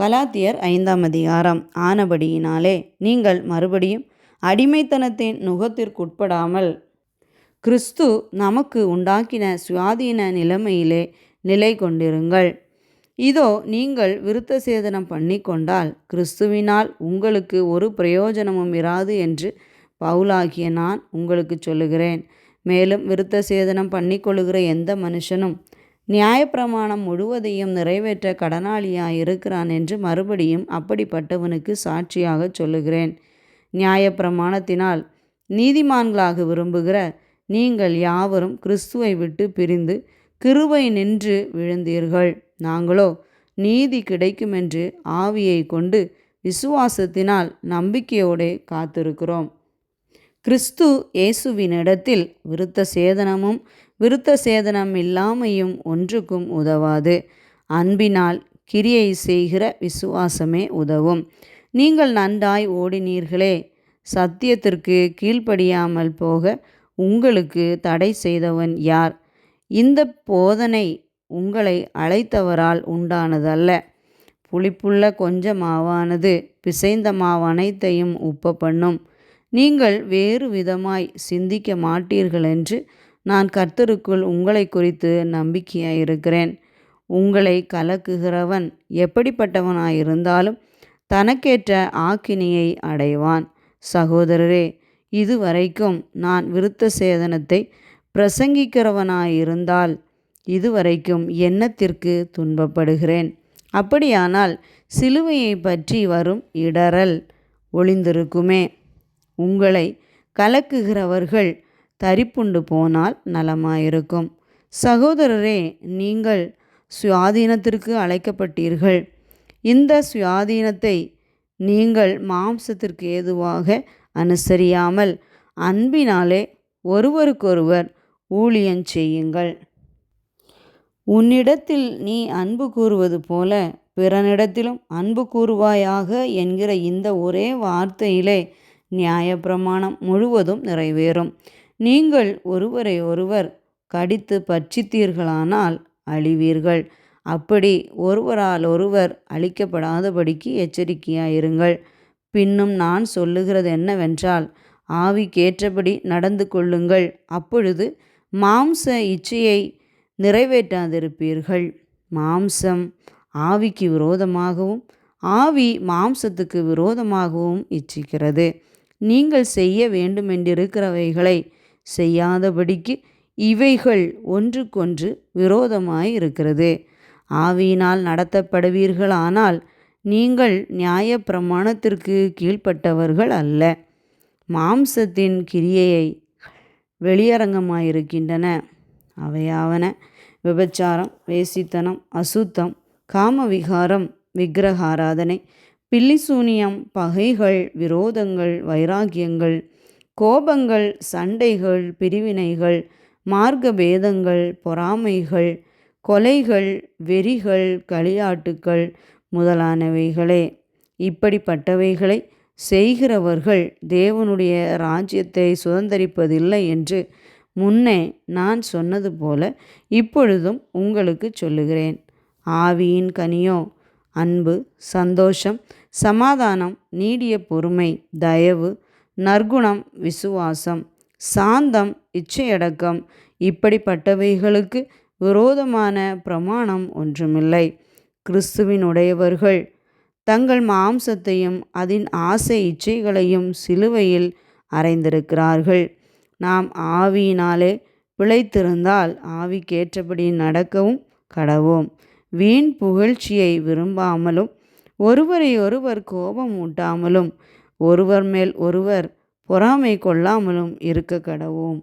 கலாத்தியர் ஐந்தாம் அதிகாரம். ஆனபடியினாலே நீங்கள் மறுபடியும் அடிமைத்தனத்தின் நுகத்திற்குட்படாமல் கிறிஸ்து நமக்கு உண்டாக்கின சுயாதீன நிலைமையிலே நிலை கொண்டிருங்கள். இதோ நீங்கள் விருத்த சேதனம் பண்ணி கொண்டால் கிறிஸ்துவினால் உங்களுக்கு ஒரு பிரயோஜனமும் இராது என்று பவுலாகிய நான் உங்களுக்கு சொல்லுகிறேன். மேலும் விருத்த சேதனம் பண்ணிக்கொள்ளுகிற எந்த மனுஷனும் நியாயப்பிரமாணம் முழுவதையும் நிறைவேற்ற கடனாளியாய் இருக்கிறான் என்று மறுபடியும் அப்படிப்பட்டவனுக்கு சாட்சியாக சொல்லுகிறேன். நியாயப்பிரமாணத்தினால் நீதிமான்களாக விரும்புகிற நீங்கள் யாவரும் கிறிஸ்துவை விட்டு பிரிந்து கிருவை நின்று விழுந்தீர்கள். நாங்களோ நீதி கிடைக்குமென்று ஆவியை கொண்டு விசுவாசத்தினால் நம்பிக்கையோடே காத்திருக்கிறோம். கிறிஸ்து இயேசுவினிடத்தில் விருத்த சேதனமும் விருத்த சேதனம் இல்லாமையும் ஒன்றுக்கும் உதவாது. அன்பினால் கிரியை செய்கிற விசுவாசமே உதவும். நீங்கள் நன்றாய் ஓடினீர்களே சத்தியத்திற்கு கீழ்ப்படியாமல் போக உங்களுக்கு தடை செய்தவன் யார்? இந்த போதனை உங்களை அழைத்தவரால் உண்டானதல்ல. புளிப்புள்ள கொஞ்ச மாவானது பிசைந்த மாவனைத்தையும் உப்ப பண்ணும். நீங்கள் வேறு விதமாய் சிந்திக்க மாட்டீர்கள் என்று நான் கர்த்தருக்குள் உங்களை குறித்து நம்பிக்கையாயிருக்கிறேன். உங்களை கலக்குகிறவன் எப்படிப்பட்டவனாயிருந்தாலும் தனக்கேற்ற ஆக்கினியை அடைவான். சகோதரரே இதுவரைக்கும் நான் விருத்த சேதனத்தை பிரசங்கிக்கிறவனாயிருந்தால் இதுவரைக்கும் எண்ணத்திற்கு துன்பப்படுகிறேன்? அப்படியானால் சிலுவையை பற்றி வரும் இடரல் ஒளிந்திருக்குமே. உங்களை கலக்குகிறவர்கள் தரிப்புண்டு போனால் நலமாயிருக்கும். சகோதரரே நீங்கள் சுயாதீனத்திற்கு அழைக்கப்பட்டீர்கள். இந்த சுயாதீனத்தை நீங்கள் மாம்சத்திற்கு ஏதுவாக அனுசரியாமல் அன்பினாலே ஒருவருக்கொருவர் ஊழியன் செய்யுங்கள். உன்னிடத்தில் நீ அன்பு கூறுவது போல பிறனிடத்திலும் அன்பு கூறுவாயாக என்கிற இந்த ஒரே வார்த்தையிலே நியாயப்பிரமாணம் முழுவதும் நிறைவேறும். நீங்கள் ஒருவரை ஒருவர் கடித்து பட்சித்தீர்களானால் அழிவீர்கள். அப்படி ஒருவரால் ஒருவர் அழிக்கப்படாதபடிக்கு எச்சரிக்கையாயிருங்கள். பின்னும் நான் சொல்லுகிறது என்னவென்றால் ஆவிக்கேற்றபடி நடந்து கொள்ளுங்கள். அப்பொழுது மாம்ச இச்சையை நிறைவேற்றாதிருப்பீர்கள். மாம்சம் ஆவிக்கு விரோதமாகவும் ஆவி மாம்சத்துக்கு விரோதமாகவும் இச்சிக்கிறது. நீங்கள் செய்ய வேண்டுமென்றிருக்கிறவைகளை செய்யாதபடிக்கு இவைகள் ஒன்றுக்கொன்று விரோதமாய் இருக்கிறது ஆவியினால் நடத்தப்படுவீர்களானால் நீங்கள் நியாய பிரமாணத்திற்கு கீழ்ப்பட்டவர்கள் அல்ல. மாம்சத்தின் கிரியையை வெளியரங்கமாயிருக்கின்றன. அவையாவன விபச்சாரம் வேசித்தனம் அசுத்தம் காமவிகாரம் விக்கிரகாராதனை பில்லிசூனியம் பகைகள் விரோதங்கள் வைராகியங்கள் கோபங்கள் சண்டைகள் பிரிவினைகள் மார்க்க பேதங்கள் பொறாமைகள் கொலைகள் வெறிகள் களியாட்டுக்கள் முதலானவைகளே. இப்படிப்பட்டவைகளை செய்கிறவர்கள் தேவனுடைய ராஜ்யத்தை சுதந்திரிப்பதில்லை என்று முன்னே நான் சொன்னது போல இப்பொழுதும் உங்களுக்கு சொல்லுகிறேன். ஆவியின் கனியோ அன்பு சந்தோஷம் சமாதானம் நீடிய பொறுமை தயவு நற்குணம் விசுவாசம் சாந்தம் இச்சையடக்கம் இப்படிப்பட்டவைகளுக்கு விரோதமான பிரமாணம் ஒன்றுமில்லை. கிறிஸ்துவினுடையவர்கள் தங்கள் மாம்சத்தையும் அதன் ஆசை இச்சைகளையும் சிலுவையில் அறைந்திருக்கிறார்கள். நாம் ஆவியினாலே பிழைத்திருந்தால் ஆவிக்கேற்றபடி நடக்கவும் கடவோம். வீண் புகழ்ச்சியை விரும்பாமலும் ஒருவரை ஒருவர் கோபம் ஊட்டாமலும் ஒருவர் மேல் ஒருவர் பொறாமை கொள்ளாமலும் இருக்க கடவோம்.